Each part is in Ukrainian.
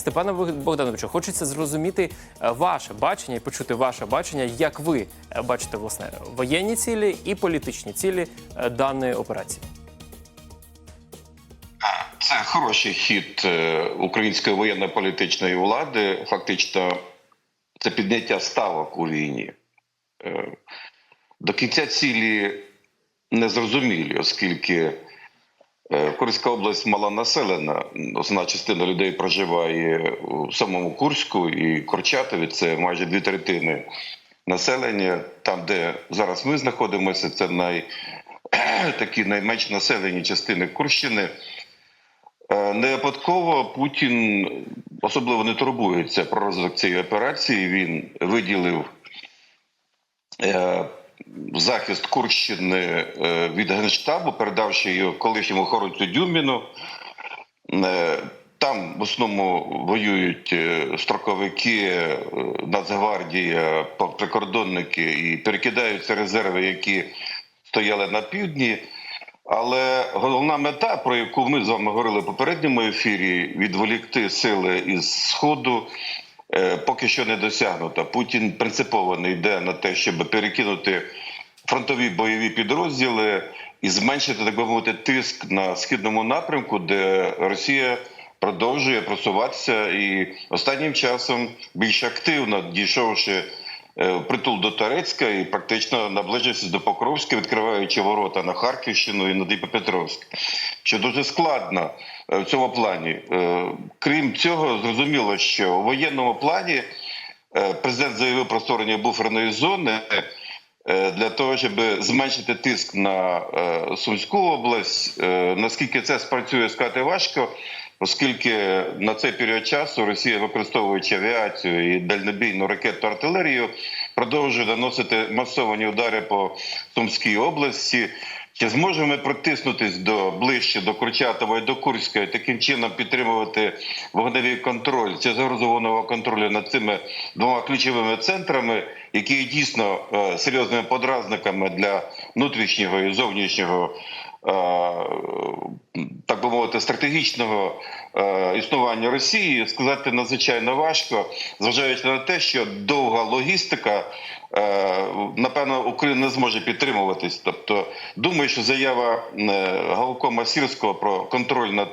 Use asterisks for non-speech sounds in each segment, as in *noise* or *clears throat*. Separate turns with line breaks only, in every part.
Степане Богдановичу, хочеться зрозуміти е, ваше бачення і почути ваше бачення, як ви е, бачите власне воєнні цілі і політичні цілі е, даної операції.
Це хороший хід української воєнно-політичної влади. Фактично, це підняття ставок у війні. До кінця цілі незрозумілі, оскільки е, Курська область малонаселена. Основна частина людей проживає у самому Курську і Корчатові це майже дві третини населення. Там, де зараз ми знаходимося, це най, *clears throat* такі найменш населені частини Курщини. Е, Не випадково Путін особливо не турбується про розвиток цієї операції. Він виділив е, захист Курщини е, від Генштабу, передавши його колишньому Хорунцю Дюміну. Е, Там в основному воюють е, строковики, Нацгвардія, прикордонники і перекидаються резерви, які стояли на півдні. Але головна мета, про яку ми з вами говорили в попередньому ефірі, відволікти сили із сходу, поки що не досягнута. Путін принципово не йде на те, щоб перекинути фронтові бойові підрозділи і зменшити, так би мовити, тиск на східному напрямку, де Росія продовжує просуватися і останнім часом більш активно дійшовши е, притул до Торецька і практично наближився до Покровська, відкриваючи ворота на Харківщину і на Дніпропетровськ, що дуже складно е, в цьому плані. Е, Крім цього, зрозуміло, що у воєнному плані е, президент заявив про створення буферної зони. е, Для того щоб зменшити тиск на е, Сумську область, Е, наскільки це спрацює, сказати важко, оскільки на цей період часу Росія, використовуючи авіацію і дальнобійну ракетну артилерію, продовжує наносити масовані удари по Сумській області. Чи зможемо ми протиснутись до ближче до Курчатова і до Курська, і таким чином підтримувати вогневий контроль чи загрозу вогневого контролю над цими двома ключовими центрами, які є дійсно е, серйозними подразниками для внутрішнього і зовнішнього так би мовити, стратегічного е, існування Росії сказати надзвичайно важко, зважаючи на те, що довга логістика, е, напевно, Україна не зможе підтримуватись. Тобто, думаю, що заява е, Галкома Сірського про контроль над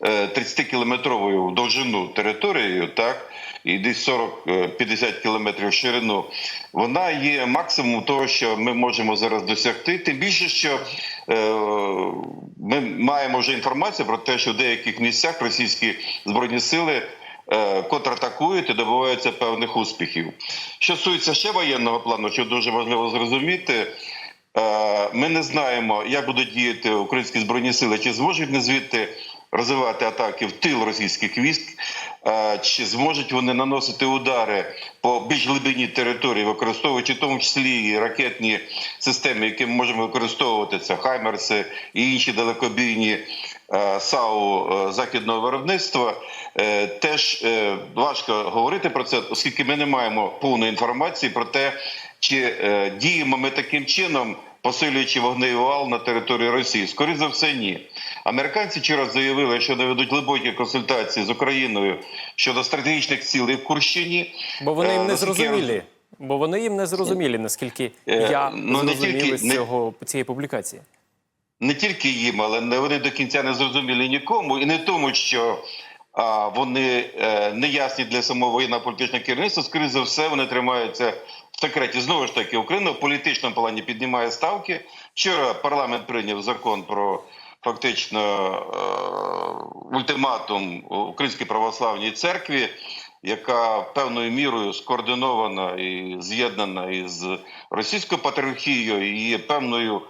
е, 30-кілометровою довжину територією, так. І десь 40-50 кілометрів в ширину, вона є максимум того, що ми можемо зараз досягти. Тим більше, що е, ми маємо вже інформацію про те, що в деяких місцях російські збройні сили е, контратакують і добиваються певних успіхів. Що стосується ще воєнного плану, що дуже важливо зрозуміти. е, Ми не знаємо, як будуть діяти українські збройні сили, чи зможуть вони звідти розвивати атаки в тил російських військ, е, чи зможуть вони наносити удари по більш глибині території, використовуючи в тому числі і ракетні системи, які ми можемо використовувати це Хаймерси і інші далекобійні САУ е, західного виробництва. Е, Теж е, важко говорити про це, оскільки ми не маємо повної інформації про те, чи е, діємо ми таким чином. Посилюючи вогневий вал на території Росії, скоріше за все, ні. Американці вчора заявили, що наведуть глибокі консультації з Україною щодо стратегічних цілей в Курщині.
Бо вони
Е,
їм не зрозумілі. Бо вони їм не зрозумілі, наскільки
Е,
я
ну, не тільки-
з
не-
цього цієї публікації.
Не тільки їм, але вони до кінця не зрозуміли нікому, і не тому, що а, вони е, неясні для самого воєнно-політичного керівництва. Скоріше за все, вони тримаються в секреті. Знову ж таки, Україна в політичному плані піднімає ставки. Вчора парламент прийняв закон про фактично е, ультиматум Українській православній церкві. Яка певною мірою скоординована і з'єднана із російською патріархією і є певною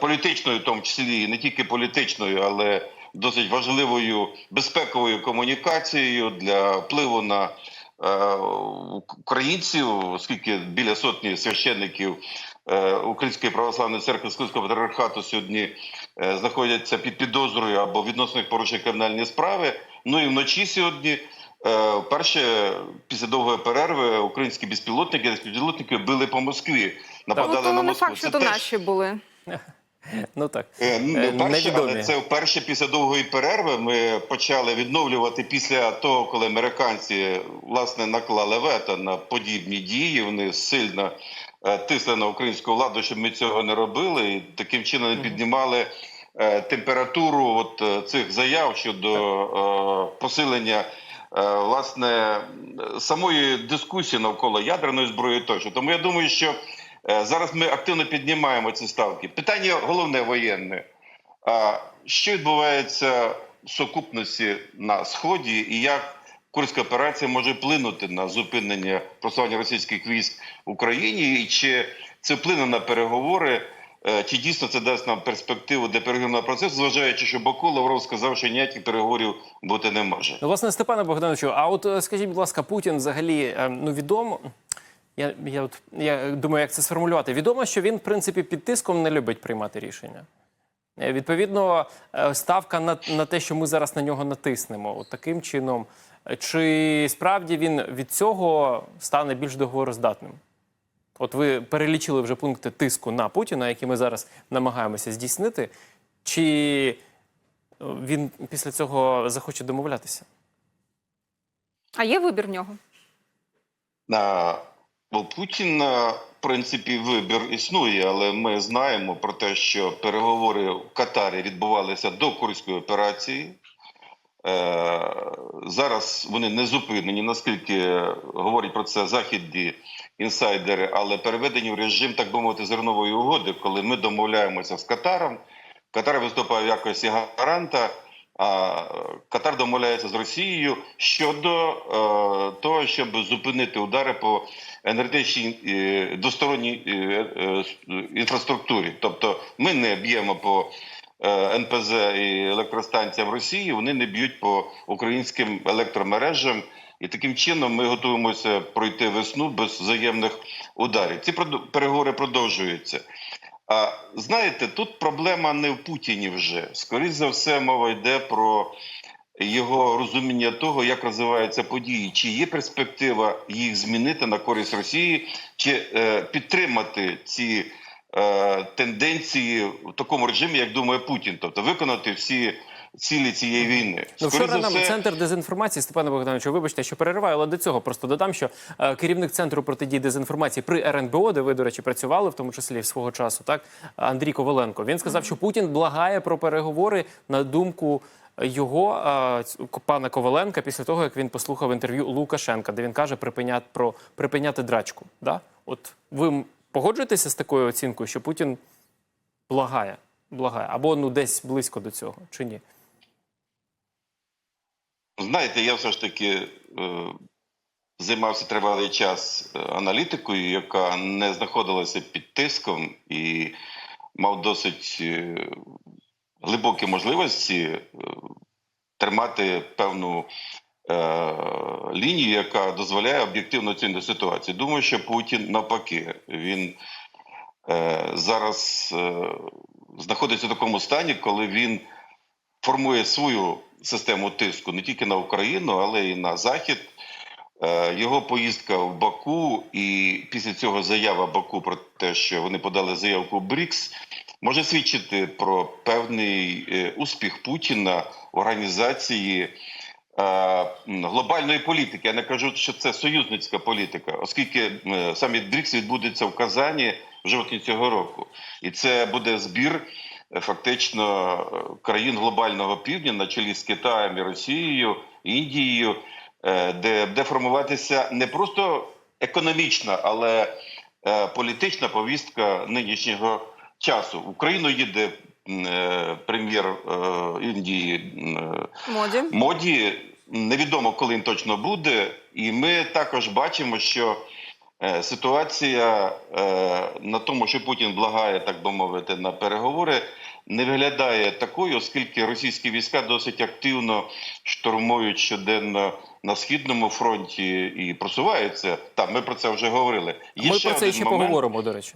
політичною, в тому числі не тільки політичною, але досить важливою безпековою комунікацією для впливу на е, українців, оскільки біля сотні священників е, Української православної церкви Скільського патріархату сьогодні е, знаходяться під підозрою або відносно їх порушують кримінальні справи. Ну і вночі сьогодні. Е, Перше, після довгої перерви українські безпілотники безпілотники били по Москві, нападали
Ну, то
на
не факт, що
Це
то
теж-
наші були. *laughs*
Ну так.
Е, ну,
Е,
перше, але це вперше після довгої перерви ми почали відновлювати після того, коли американці власне наклали вето на подібні дії. Вони сильно е, тисли на українську владу, щоб ми цього не робили, і таким чином піднімали е, температуру от цих заяв щодо посилення. Власне, самої дискусії навколо ядерної зброї тощо. Тому я думаю, що Зараз ми активно піднімаємо ці ставки. Питання головне воєнне. А що відбувається в сукупності на сході, і як Курська операція може вплинути на зупинення просування російських військ в Україні, і чи це вплине на переговори? Е, Чи дійсно це дасть нам перспективу для переговорного процесу, зважаючи, що Баку Лавров сказав, що ніяких переговорів бути не може.
Власне, Степане Богдановичу, а от е, скажіть, будь ласка, Путін взагалі е, ну відомо. Я, я, от, я думаю, як це сформулювати. Відомо, що він, в принципі, під тиском не любить приймати рішення. Е, Відповідно, е, ставка на, на те, що ми зараз на нього натиснемо, от таким чином. Чи справді він від цього стане більш договороздатним? От ви перелічили вже пункти тиску на Путіна, які ми зараз намагаємося здійснити. Чи е, він після цього захоче домовлятися?
А є вибір в нього?
На у Путіна, в принципі, вибір існує, але ми знаємо про те, що переговори в Катарі відбувалися до Курської операції. Е, зараз вони не зупинені, наскільки говорять про це західні інсайдери, але переведені в режим, так би мовити, зернової угоди, коли ми домовляємося з Катаром. Катар виступає в якості гаранта. Катар домовляється з Росією щодо е, того, щоб зупинити удари по енергетичній е, двосторонній е, інфраструктурі. Тобто, ми не б'ємо по НПЗ і електростанціям Росії, вони не б'ють по українським електромережам. І таким чином ми готуємося пройти весну без взаємних ударів. Ці переговори продовжуються. А знаєте, тут проблема не в Путіні вже. Скоріше за все, мова йде про його розуміння того, як розвиваються події, чи є перспектива їх змінити на користь Росії, чи е, підтримати ці е, тенденції в такому режимі, як думає Путін, тобто виконати всі цілі цієї війни.
Ну, вчора нам
все-
центр дезінформації Степана Богдановичу, вибачте, що перериваю, але до цього просто додам, що е, керівник центру протидії дезінформації при РНБО, де ви, до речі, працювали, в тому числі свого часу, так Андрій Коваленко. Він сказав, що Путін благає про переговори на думку. Його е, пана Коваленка після того, як він послухав інтерв'ю Лукашенка, де він каже припиняти про припиняти драчку. Да? От ви погоджуєтеся з такою оцінкою, що Путін благає, благає або ну десь близько до цього, чи ні?
Знаєте, я все ж таки е, займався тривалий час е, аналітикою, яка не знаходилася під тиском і мав досить е, глибокі можливості тримати певну лінію, яка дозволяє об'єктивно оцінити ситуацію. Думаю, що Путін навпаки, він зараз знаходиться в такому стані, коли він формує свою систему тиску не тільки на Україну, але й на Захід. Е, Його поїздка в Баку і після цього заява Баку про те, що вони подали заявку БРІКС, може свідчити про певний е, успіх Путіна в організації е, глобальної політики. Я не кажу, що це союзницька політика, оскільки саміт БРІКС відбудеться в Казані в жовтні цього року, і це буде збір фактично е, країн глобального півдня на чолі з Китаєм і Росією, Індією, е, де буде формуватися не просто економічна, але е, політична повістка нинішнього часу. В Україну їде прем'єр Індії
Моді.
моді. Невідомо, коли він точно буде, і ми також бачимо, що ситуація е, на тому, що Путін благає, так би мовити, на переговори, не виглядає такою, оскільки російські війська досить активно штурмують щоденно на східному фронті і просуваються. Там ми про це вже говорили. Є
Ми
ще
про це ще
момент.
поговоримо, до речі.